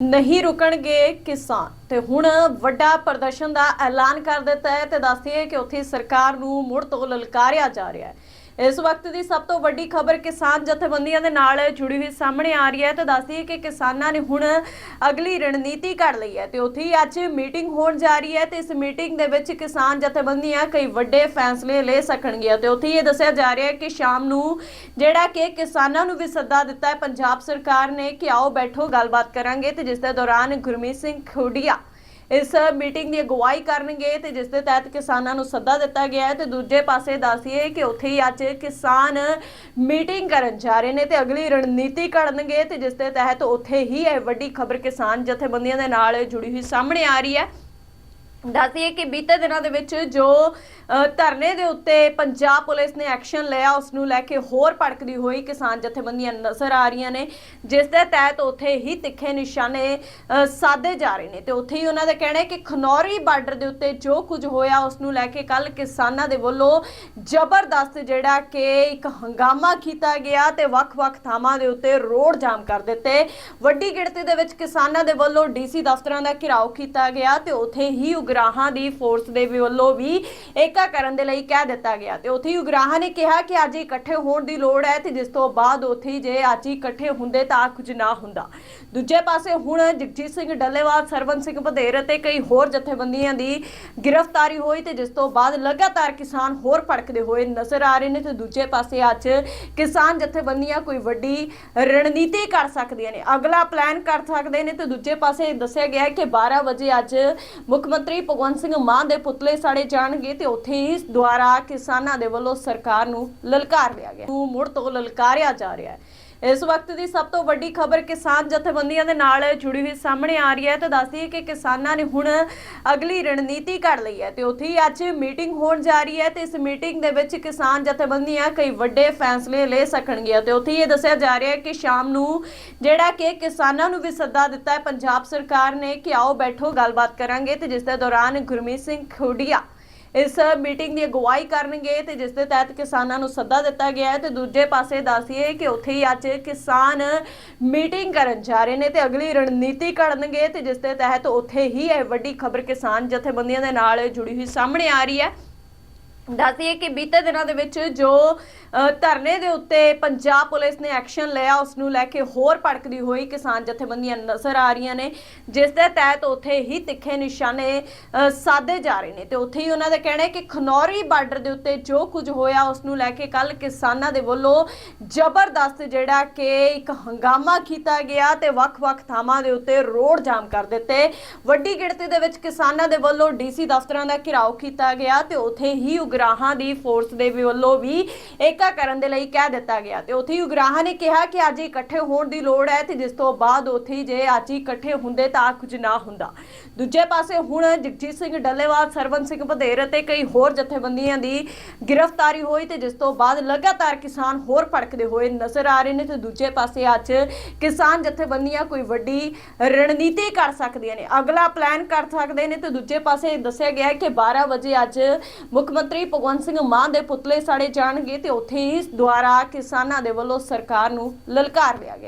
ਨਹੀਂ ਰੁਕਣਗੇ ਕਿਸਾਨ। ਤੇ ਹੁਣ ਵੱਡਾ ਪ੍ਰਦਰਸ਼ਨ ਦਾ ਐਲਾਨ ਕਰ ਦਿੱਤਾ ਹੈ ਤੇ ਦੱਸਦੀਏ ਕਿ ਉੱਥੇ ਸਰਕਾਰ ਨੂੰ ਮੁੜ ਤੋਂ ਲਲਕਾਰਿਆ ਜਾ ਰਿਹਾ ਹੈ। ਇਸ ਵਕਤ ਦੀ ਸਭ ਤੋਂ ਵੱਡੀ ਖਬਰ ਕਿਸਾਨ ਜਥੇਬੰਦੀਆਂ ਦੇ ਨਾਲ ਜੁੜੀ ਹੋਈ ਸਾਹਮਣੇ ਆ ਰਹੀ ਹੈ ਤਾਂ ਦੱਸਦੀ ਹੈ ਕਿ ਕਿਸਾਨਾਂ ਨੇ ਹੁਣ ਅਗਲੀ ਰਣਨੀਤੀ ਕਰ ਲਈ ਹੈ ਤੇ ਉੱਥੇ ਹੀ ਅੱਜ ਮੀਟਿੰਗ ਹੋਣ ਜਾ ਰਹੀ ਹੈ ਤੇ ਇਸ ਮੀਟਿੰਗ ਦੇ ਵਿੱਚ ਕਿਸਾਨ ਜਥੇਬੰਦੀਆਂ ਕਈ ਵੱਡੇ ਫੈਸਲੇ ਲੈ ਸਕਣਗੀਆਂ ਤੇ ਉੱਥੇ ਹੀ ਇਹ ਦੱਸਿਆ ਜਾ ਰਿਹਾ ਹੈ ਕਿ ਸ਼ਾਮ ਨੂੰ ਜਿਹੜਾ ਕਿ ਕਿਸਾਨਾਂ ਨੂੰ ਵੀ ਸੱਦਾ ਦਿੱਤਾ ਹੈ, ਪੰਜਾਬ ਸਰਕਾਰ ਨੇ ਕਿ ਆਓ ਬੈਠੋ, ਗੱਲਬਾਤ ਕਰਾਂਗੇ ਤੇ ਜਿਸ ਦੇ ਦੌਰਾਨ ਗੁਰਮੀਤ ਸਿੰਘ ਖੋਡੀਆ ਇਸ ਮੀਟਿੰਗ ਦੀ ਅਗਵਾਈ ਕਰਨਗੇ ਤੇ ਜਿਸ ਦੇ ਤਹਿਤ ਕਿਸਾਨਾਂ ਨੂੰ ਸੱਦਾ ਦਿੱਤਾ ਗਿਆ ਹੈ ਤੇ ਦੂਜੇ ਪਾਸੇ ਦੱਸੀਏ ਕਿ ਉੱਥੇ ਹੀ ਅੱਜ ਕਿਸਾਨ ਮੀਟਿੰਗ ਕਰਨ ਜਾ ਰਹੇ ਨੇ ਤੇ ਅਗਲੀ ਰਣਨੀਤੀ ਘੜਨਗੇ ਤੇ ਜਿਸ ਦੇ ਤਹਿਤ ਉੱਥੇ ਹੀ ਇਹ ਵੱਡੀ ਖਬਰ ਕਿਸਾਨ ਜਥੇਬੰਦੀਆਂ ਦੇ ਨਾਲ ਜੁੜੀ ਹੋਈ ਸਾਹਮਣੇ ਆ ਰਹੀ ਹੈ। ਦੱਸਦੀਏ ਕਿ ਬੀਤੇ ਦਿਨਾਂ ਦੇ ਵਿੱਚ ਜੋ ਧਰਨੇ ਦੇ ਉੱਤੇ ਪੰਜਾਬ ਪੁਲਿਸ ਨੇ ਐਕਸ਼ਨ ਲਿਆ ਉਸ ਨੂੰ ਲੈ ਕੇ ਹੋਰ ਭੜਕਦੀ ਹੋਈ ਕਿਸਾਨ ਜਥੇਬੰਦੀਆਂ ਨਜ਼ਰ ਆ ਰਹੀਆਂ ਨੇ ਜਿਸ ਦੇ ਤਹਿਤ ਉੱਥੇ ਹੀ ਤਿੱਖੇ ਨਿਸ਼ਾਨੇ ਅ, ਸਾਧੇ ਜਾ ਰਹੇ ਨੇ ਤੇ ਉੱਥੇ ਹੀ ਉਹਨਾਂ ਦਾ ਕਹਿਣਾ ਹੈ ਕਿ ਖਨੌਰੀ ਬਾਰਡਰ ਦੇ ਉੱਤੇ ਜੋ ਕੁਝ ਹੋਇਆ ਉਸ ਨੂੰ ਲੈ ਕੇ ਕੱਲ ਕਿਸਾਨਾਂ ਦੇ ਵੱਲੋਂ ਜ਼ਬਰਦਸਤ ਜਿਹੜਾ ਕਿ ਇੱਕ ਹੰਗਾਮਾ ਕੀਤਾ ਗਿਆ ਤੇ ਵੱਖ-ਵੱਖ ਥਾਵਾਂ ਦੇ ਉੱਤੇ ਰੋਡ ਜਾਮ ਕਰ ਦਿੱਤੇ। ਵੱਡੀ ਗਿਣਤੀ ਦੇ ਵਿੱਚ ਕਿਸਾਨਾਂ ਦੇ ਵੱਲੋਂ ਡੀਸੀ ਦਫ਼ਤਰਾਂ ਦਾ ਘਿਰਾਓ ਕੀਤਾ ਗਿਆ ਤੇ ਉੱਥੇ ਹੀ ਉਗਰਾਹਾਂ ਦੀ ਫੋਰਸ ਦੇ ਵੱਲੋਂ ਵੀ ਏਕਾ ਕਰਨ ਦੇ ਲਈ ਕਹਿ ਦਿੱਤਾ ਗਿਆ। ਤੇ ਉੱਥੇ ਹੀ ਉਗਰਾਹਾਂ ਨੇ ਕਿਹਾ ਕਿ ਅੱਜ ਇਕੱਠੇ ਹੋਣ ਦੀ ਲੋੜ ਹੈ ਤੇ ਜਿਸ ਤੋਂ ਬਾਅਦ ਉੱਥੇ ਜੇ ਅੱਜ ਇਕੱਠੇ ਹੁੰਦੇ ਤਾਂ ਕੁਝ ਨਾ ਹੁੰਦਾ। ਦੂਜੇ ਪਾਸੇ ਹੁਣ ਜਗਜੀਤ ਸਿੰਘ ਡੱਲੇਵਾਲ ਸਰਵਨ ਸਿੰਘ ਵਧੇਰ ਅਤੇ ਕਈ ਹੋਰ ਜਥੇਬੰਦੀਆਂ ਦੀ ਗ੍ਰਿਫਤਾਰੀ ਹੋਈ ਤੇ ਜਿਸ ਤੋਂ ਬਾਅਦ ਲਗਾਤਾਰ ਕਿਸਾਨ ਹੋਰ ਭੜਕਦੇ ਹੋਏ ਨਜ਼ਰ ਆ ਰਹੇ ਨੇ ਤੇ ਦੂਜੇ ਪਾਸੇ ਅੱਜ ਕਿਸਾਨ ਜਥੇਬੰਦੀਆਂ ਕੋਈ ਵੱਡੀ ਰਣਨੀਤੀ ਕਰ ਸਕਦੀਆਂ ਨੇ। ਅਗਲਾ ਪਲਾਨ ਕਰ ਸਕਦੇ ਨੇ ਤੇ ਦੂਜੇ ਪਾਸੇ ਦੱਸਿਆ ਗਿਆ ਕਿ 12 ਵਜੇ ਅੱਜ ਮੁੱਖ ਮੰਤਰੀ ਭਗਵੰਤ ਸਿੰਘ ਮਾਨ ਦੇ ਪੁਤਲੇ ਸਾੜੇ ਜਾਣਗੇ ਤੇ ਉੱਥੇ ਹੀ ਦੁਆਰਾ ਕਿਸਾਨਾਂ ਦੇ ਵੱਲੋਂ ਸਰਕਾਰ ਨੂੰ ਲਲਕਾਰ ਲਿਆ ਗਿਆ। ਨੂੰ ਮੁੜ ਤੋਂ ਲਲਕਾਰਿਆ ਜਾ ਰਿਹਾ ਹੈ। ਇਸ ਵਕਤ ਦੀ ਸਭ ਤੋਂ ਵੱਡੀ ਖਬਰ ਕਿਸਾਨ ਜਥੇਬੰਦੀਆਂ ਦੇ ਨਾਲ ਜੁੜੀ ਹੋਈ ਸਾਹਮਣੇ ਆ ਰਹੀ ਹੈ ਤੇ ਦੱਸਦੀ ਹੈ ਕਿ ਕਿਸਾਨਾਂ ਨੇ ਹੁਣ ਅਗਲੀ ਰਣਨੀਤੀ ਕਰ ਲਈ ਹੈ ਤੇ ਉੱਥੇ ਹੀ ਅੱਜ ਮੀਟਿੰਗ ਹੋਣ ਜਾ ਰਹੀ ਹੈ ਤੇ ਇਸ ਮੀਟਿੰਗ ਦੇ ਵਿੱਚ ਕਿਸਾਨ ਜਥੇਬੰਦੀਆਂ ਕਈ ਵੱਡੇ ਫੈਸਲੇ ਲੈ ਸਕਣਗੀਆਂ ਤੇ ਉੱਥੇ ਹੀ ਇਹ ਦੱਸਿਆ ਜਾ ਰਿਹਾ ਹੈ ਕਿ ਸ਼ਾਮ ਨੂੰ ਜਿਹੜਾ ਕਿ ਕਿਸਾਨਾਂ ਨੂੰ ਵੀ ਸੱਦਾ ਦਿੱਤਾ ਹੈ, ਪੰਜਾਬ ਸਰਕਾਰ ਨੇ ਕਿ ਆਓ ਬੈਠੋ, ਗੱਲਬਾਤ ਕਰਾਂਗੇ ਤੇ ਜਿਸ ਦੇ ਦੌਰਾਨ ਗੁਰਮੀਤ ਸਿੰਘ ਖੋਡੀਆ ਇਸ ਮੀਟਿੰਗ ਦੀ ਅਗਵਾਈ ਕਰਨਗੇ ਤੇ ਜਿਸ ਦੇ ਤਹਿਤ ਕਿਸਾਨਾਂ ਨੂੰ ਸੱਦਾ ਦਿੱਤਾ ਗਿਆ ਹੈ ਤੇ ਦੂਜੇ ਪਾਸੇ ਦੱਸੀਏ ਕਿ ਉੱਥੇ ਹੀ ਅੱਜ ਕਿਸਾਨ ਮੀਟਿੰਗ ਕਰਨ ਜਾ ਰਹੇ ਨੇ ਤੇ ਅਗਲੀ ਰਣਨੀਤੀ ਘੜਨਗੇ ਤੇ ਜਿਸ ਦੇ ਤਹਿਤ ਉੱਥੇ ਹੀ ਇਹ ਵੱਡੀ ਖਬਰ ਕਿਸਾਨ ਜਥੇਬੰਦੀਆਂ ਦੇ ਨਾਲ ਜੁੜੀ ਹੋਈ ਸਾਹਮਣੇ ਆ ਰਹੀ ਹੈ। ਦੱਸਦੀਏ ਕਿ ਬੀਤੇ ਦਿਨਾਂ ਦੇ ਵਿੱਚ ਜੋ ਧਰਨੇ ਦੇ ਉੱਤੇ ਪੰਜਾਬ ਪੁਲਿਸ ਨੇ ਐਕਸ਼ਨ ਲਿਆ ਉਸ ਨੂੰ ਲੈ ਕੇ ਹੋਰ ਭੜਕਦੀ ਹੋਈ ਕਿਸਾਨ ਜਥੇਬੰਦੀਆਂ ਨਜ਼ਰ ਆ ਰਹੀਆਂ ਨੇ ਜਿਸ ਦੇ ਤਹਿਤ ਉੱਥੇ ਹੀ ਤਿੱਖੇ ਨਿਸ਼ਾਨੇ ਅ, ਸਾਧੇ ਜਾ ਰਹੇ ਨੇ। ਤੇ ਉੱਥੇ ਹੀ ਉਹਨਾਂ ਦਾ ਕਹਿਣਾ ਹੈ ਕਿ ਖਨੌਰੀ ਬਾਰਡਰ ਦੇ ਉੱਤੇ ਜੋ ਕੁਝ ਹੋਇਆ ਉਸ ਨੂੰ ਲੈ ਕੇ ਕੱਲ ਕਿਸਾਨਾਂ ਦੇ ਵੱਲੋਂ ਜ਼ਬਰਦਸਤ ਜਿਹੜਾ ਕਿ ਇੱਕ ਹੰਗਾਮਾ ਕੀਤਾ ਗਿਆ ਤੇ ਵੱਖ-ਵੱਖ ਥਾਵਾਂ ਦੇ ਉੱਤੇ ਰੋਡ ਜਾਮ ਕਰ ਦਿੱਤੇ। ਵੱਡੀ ਗਿਣਤੀ ਦੇ ਵਿੱਚ ਕਿਸਾਨਾਂ ਦੇ ਵੱਲੋਂ ਡੀਸੀ ਦਫ਼ਤਰਾਂ ਦਾ ਘਿਰਾਓ ਕੀਤਾ ਗਿਆ ਤੇ ਉੱਥੇ ਹੀ ਉਗ ਉਗਰਾਹਾਂ ਦੀ ਫੋਰਸ ਦੇ ਵੱਲੋਂ ਵੀ ਏਕਾ ਕਰਨ ਦੇ ਲਈ ਕਹਿ ਦਿੱਤਾ ਗਿਆ ਤੇ ਉੱਥੇ ਉਗਰਾਹਾਂ ਨੇ ਕਿਹਾ ਕਿ ਅੱਜ ਇਕੱਠੇ ਹੋਣ ਦੀ ਲੋੜ ਹੈ ਤੇ ਜਿਸ ਤੋਂ ਬਾਅਦ ਉੱਥੇ ਜੇ ਅੱਜ ਇਕੱਠੇ ਹੁੰਦੇ ਤਾਂ ਕੁਝ ਨਾ ਹੁੰਦਾ। ਦੂਜੇ ਪਾਸੇ ਹੁਣ ਜਗਜੀਤ ਸਿੰਘ ਡੱਲੇਵਾਲ ਸਰਵਨ ਸਿੰਘ ਵਧੇਰ ਅਤੇ ਕਈ ਹੋਰ ਜਥੇਬੰਦੀਆਂ ਦੀ ਗ੍ਰਿਫਤਾਰੀ ਹੋਈ ਤੇ ਜਿਸ ਤੋਂ ਬਾਅਦ ਲਗਾਤਾਰ ਕਿਸਾਨ ਹੋਰ ਭੜਕਦੇ ਹੋਏ ਨਜ਼ਰ ਆ ਰਹੇ ਨੇ ਤੇ ਦੂਜੇ ਪਾਸੇ ਅੱਜ ਕਿਸਾਨ ਜਥੇਬੰਦੀਆਂ ਕੋਈ ਵੱਡੀ ਰਣਨੀਤੀ ਕਰ ਸਕਦੀਆਂ ਨੇ। ਅਗਲਾ ਪਲਾਨ ਕਰ ਸਕਦੇ ਨੇ ਤੇ ਦੂਜੇ ਪਾਸੇ ਦੱਸਿਆ ਗਿਆ ਹੈ ਕਿ 12 ਵਜੇ ਅੱਜ ਮੁੱਖ ਮੰਤਰੀ ਭਗਵੰਤ ਸਿੰਘ ਮਾਨ ਦੇ ਪੁਤਲੇ ਸਾੜੇ ਜਾਣਗੇ ਤੇ ਉੱਥੇ ਹੀ ਦੁਆਰਾ ਕਿਸਾਨਾਂ ਦੇ ਵੱਲੋਂ ਸਰਕਾਰ ਨੂੰ ਲਲਕਾਰ ਲਿਆ ਗਿਆ।